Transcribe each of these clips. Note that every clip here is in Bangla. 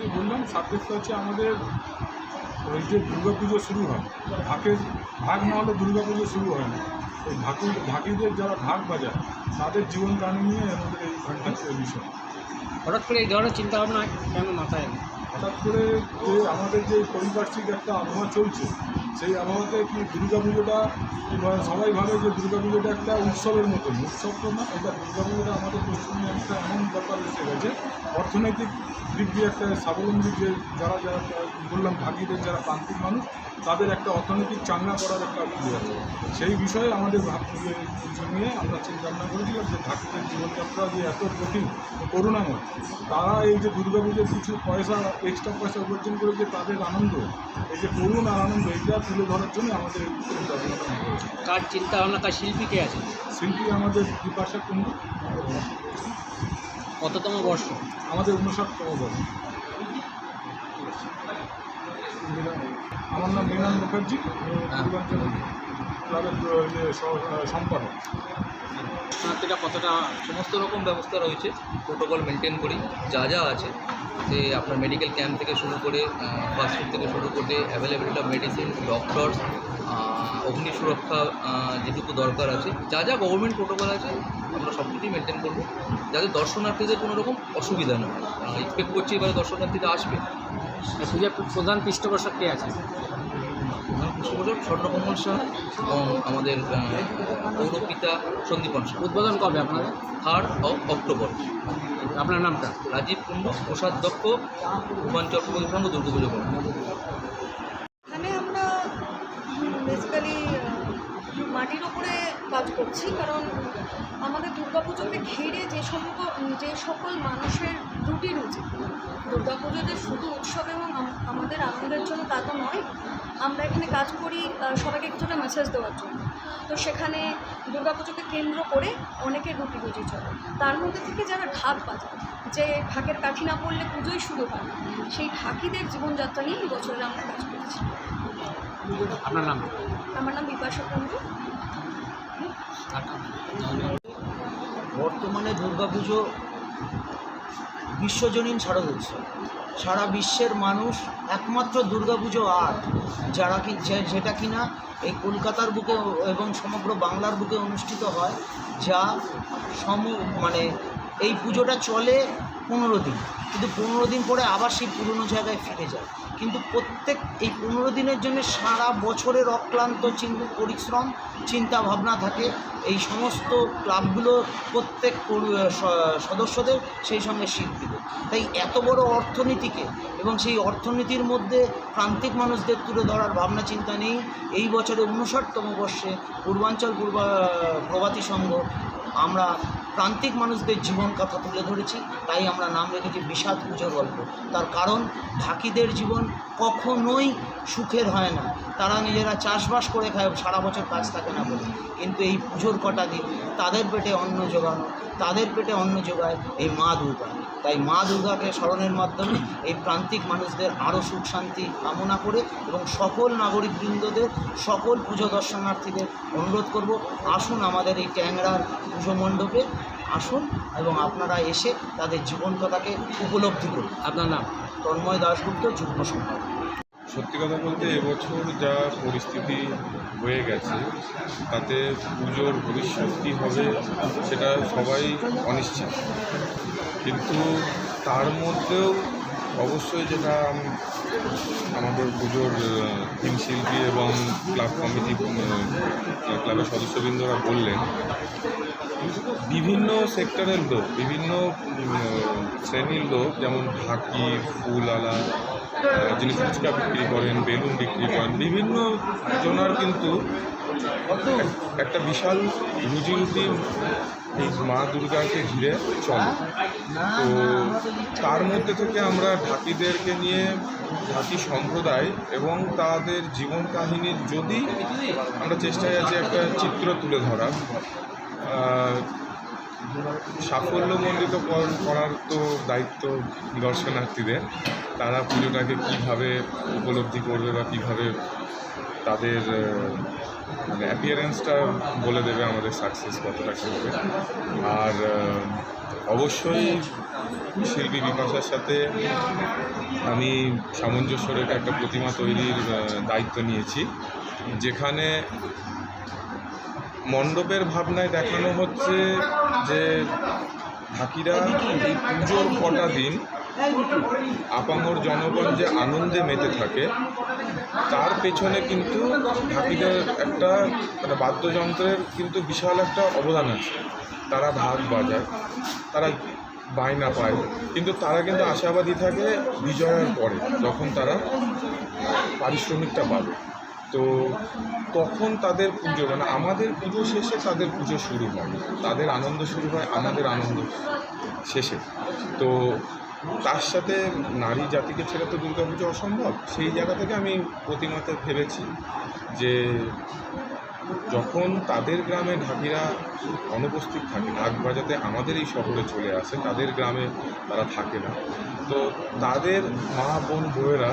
সাতটি বললাম সাবজেক্টটা হচ্ছে আমাদের ওই যে দুর্গা পুজো শুরু হয় ভাগের ভাগ না হলে দুর্গা পুজো শুরু হয় না ওই ঢাকি ঢাকিদের যারা ভাগ বাজায় তাদের জীবন কাহিনী নিয়ে আমাদের এই ঘটনার বিষয় হঠাৎ করে এই ধরনের চিন্তা ভাবনা কেন মাথায়? হঠাৎ করে যে আমাদের যে পারিপার্শ্বিক একটা আবহাওয়া চলছে সেই আবহাওয়াতে কি দুর্গা পুজোটা সবাই ভাবে যে দুর্গা পুজোটা একটা উৎসবের মতন উৎসব তো না, এটা দুর্গা পুজোটা আমাদের পশ্চিমে একটা এমন ব্যাপার এসে গেছে। অর্থনৈতিক দিক দিয়ে একটা স্বাবলম্বী যে যারা যারা বললাম ভাগীদের যারা প্রান্তিক মানুষ, তাদের একটা অর্থনৈতিক চাঙ্গা করার একটা ইয়ে আছে। সেই বিষয়ে আমাদের নিয়ে আমরা চিন্তা ভাবনা করেছিলাম যে ভাগীদের জীবনযাত্রা যে এত কঠিন করুণাময়, তারা এই যে দুর্গা পুজোর কিছু পয়সা এক্সট্রা পয়সা উপার্জন করে যে তাদের আনন্দ, এই যে করুণ আনন্দ, এইটা তুলে ধরার জন্য আমাদের। কার চিন্তা ভাবনা কার শিল্পী কে আছে? শিল্পী আমাদের বিপাশা কুণ্ডু। কততম বর্ষ? আমাদের উনষাটতম বর্ষ। আমার নাম মৃণাল মুখার্জি। পূর্বাঞ্চল। ক্লাবের সম্পাদক দর্শনার্থীরা কতটা সমস্ত রকম ব্যবস্থা রয়েছে? প্রোটোকল মেনটেন করি যা যা আছে যে আপনার মেডিকেল ক্যাম্প থেকে শুরু করে ফার্স্ট এড থেকে শুরু করে অ্যাভেলেবিলিটি অফ মেডিসিন ডক্টরস অগ্নি সুরক্ষা যেটুকু দরকার আছে যা যা গভর্নমেন্ট প্রোটোকল আছে আমরা সব কিছুই মেনটেন করব যাতে দর্শনার্থীদের কোনো রকম অসুবিধা না হয়। এক্সপেক্ট করছি এবারে দর্শনার্থীরা আসবে। পূজার প্রধান পৃষ্ঠপোষক কে আছে? সুযোগ স্বর্ণকমল সাহা এবং আমাদের পৌরপিতা সন্দীপন সাহা উদ্বোধন কবে আপনাদের? Third of October. আপনার নামটা? রাজীব কুণ্ডু প্রসাদ পূর্বাঞ্চল পুজো সংঘ দুর্গাপুজো করছি কারণ আমাদের দুর্গাপুজোকে ঘিরে যে সকল যে সকল মানুষের রুটি রুচি দুর্গাপুজো যে শুধু উৎসব এবং আমাদের আনন্দের জন্য তা তো নয় আমরা এখানে কাজ করি সবাইকে কিছুটা মেসেজ দেওয়ার জন্য। তো সেখানে দুর্গাপুজোকে কেন্দ্র করে অনেকের রুটি রুচি চলে। তার মধ্যে থেকে যারা ঢাক বাজায় যে ঢাকের কাঠি না পড়লে পুজোই শুরু হয় সেই ঢাকিদের জীবনযাত্রা নিয়ে এই বছরে আমরা কাজ করেছি। আমার নাম বিপাশা কুণ্ডু বর্তমানে দুর্গাপুজো বিশ্বজনীন শারদ উৎসব। সারা বিশ্বের মানুষ একমাত্র দুর্গাপুজো আর্ট যারা কি যেটা কিনা এই কলকাতার বুকে এবং সমগ্র বাংলার বুকে অনুষ্ঠিত হয়, যা সম মানে এই পুজোটা চলে পনেরো দিন। কিন্তু পনেরো দিন পরে আবার সেই পুরনো জায়গায় ফিরে যায়। কিন্তু প্রত্যেক এই পনেরো দিনের জন্য সারা বছরের অক্লান্ত চিন্তা, পরিশ্রম চিন্তা ভাবনা থাকে। এই সমস্ত ক্লাবগুলো প্রত্যেক সদস্যদের সেই সঙ্গে শিল্পীদের তাই এত বড় অর্থনীতিকে এবং সেই অর্থনীতির মধ্যে প্রান্তিক মানুষদের তুলে ধরার ভাবনা, চিন্তা নেই। এই বছরে উনষাটতম বর্ষে পূর্বাঞ্চল পূর্বা প্রভাতী সংঘ আমরা প্রান্তিক মানুষদের জীবন কথা তুলে ধরেছি, তাই আমরা নাম রেখেছি বিষাদ পুজোর গল্প। তার কারণ ঢাকিদের জীবন কখনোই সুখের হয় না। তারা নিজেরা চাষবাস করে খায়, সারা বছর কাজ থাকে না বলে। কিন্তু এই পুজোর কটা দিন তাদের পেটে অন্ন জোগানো, তাদের পেটে অন্ন জোগায় এই মা দুর্গা। তাই মা দুর্গাকে স্মরণের মাধ্যমে এই প্রান্তিক মানুষদের আরও সুখ, শান্তি কামনা করে এবং সকল নাগরিকবৃন্দদের সকল পুজো দর্শনার্থীদের অনুরোধ করব, আসুন আমাদের এই ট্যাংরার পুজো মণ্ডপে আসুন এবং আপনারা এসে তাদের জীবন কথাকে উপলব্ধি করুন। আপনার নাম? তন্ময় দাশগুপ্ত যুগ্ম সম্পাদক। সত্যি কথা বলতে এবছর যা পরিস্থিতি হয়ে গেছে তাতে পুজোর ভবিষ্যৎ কী হবে সেটা সবাই অনিশ্চিত। কিন্তু তার মধ্যেও অবশ্যই যেটা আমাদের পুজোর থিম শিল্পী এবং ক্লাব কমিটি ক্লাবের সদস্যবৃন্দরা বললেন বিভিন্ন সেক্টরের লোক, বিভিন্ন শ্রেণির লোক, যেমন ঢাকি ফুলওয়ালা যিনি ফুচকা বিক্রি করেন, বেলুন বিক্রি করেন, বিভিন্ন জনার কিন্তু এক- একটা বিশাল রুজি রুটি এই মা দুর্গাকে ঘিরে চলে। তো তার মধ্যে থেকে আমরা ঢাকিদেরকে নিয়ে ঢাকি সম্প্রদায় এবং তাদের জীবন কাহিনীর যদি আমরা চেষ্টায় আছি একটা চিত্র তুলে ধরা সাফল্যমণ্ডিত কর- করার তো দায়িত্ব দর্শনার্থীদের। তারা পুজোটাকে কীভাবে উপলব্ধি করবে বা কীভাবে তাদের মানে অ্যাপিয়ারেন্সটা বলে দেবে আমাদের সাকসেস কতটা কী হবে আর অবশ্যই শিল্পী বিপাশার সাথে আমি সামঞ্জস্য রেখে একটা প্রতিমা তৈরির দায়িত্ব নিয়েছি। যেখানে মণ্ডপের ভাবনায় দেখানো হচ্ছে যে ঢাকিরা এই পুজোর কটা দিন আপামর জনগণ যে আনন্দে মেতে থাকে, তার পেছনে কিন্তু ঢাকিদের একটা মানে বাদ্যযন্ত্রের কিন্তু বিশাল একটা অবদান আছে। তারা ঢাক বাজায়, তারা বায়না পায়, কিন্তু তারা কিন্তু আশাবাদী থাকে বিজয়ের পরে, যখন তারা পারিশ্রমিকটা পাবে। তো তখন তাদের পুজো মানে আমাদের পুজো শেষে তাদের পুজো শুরু হয়। তাদের আনন্দ শুরু হয় আমাদের আনন্দ শেষে। তো তার সাথে নারী জাতিকে ছেড়ে তো দুর্গাপুজো অসম্ভব। সেই জায়গা থেকে আমি প্রতিমাতে ভেবেছি যে যখন তাদের গ্রামে ঢাকিরা অনুপস্থিত থাকে ঢাক বাজাতে আমাদের এই শহরে চলে আসে, তাদের গ্রামে তারা থাকে না। তো তাদের মা বোন বউয়েরা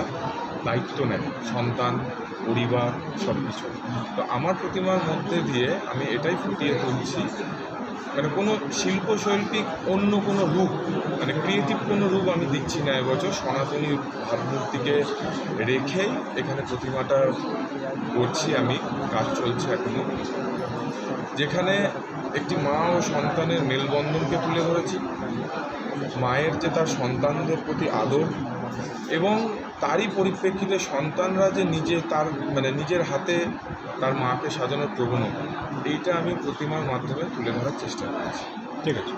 দায়িত্ব নেয় সন্তান, পরিবার সব কিছু তো আমার প্রতিমার মধ্যে দিয়ে আমি এটাই ফুটিয়ে তুলছি। মানে কোনো শিল্পশৈল্পিক অন্য কোনো রূপ মানে ক্রিয়েটিভ কোনো রূপ আমি দিচ্ছি না এবছর। সনাতনী ভাবমূর্তিকে রেখেই এখানে প্রতিমাটা করছি আমি, কাজ চলছে এখনও যেখানে একটি মা ও সন্তানের মেলবন্ধনকে তুলে ধরেছি। মায়ের যে তার সন্তানদের প্রতি আদর এবং তারই পরিপ্রেক্ষিতে সন্তানরা যে নিজে তার মানে নিজের হাতে তার মাকে সাজানোর প্রবণতা, এইটা আমি প্রতিমার মাধ্যমে তুলে ধরার চেষ্টা করেছি। ঠিক আছে।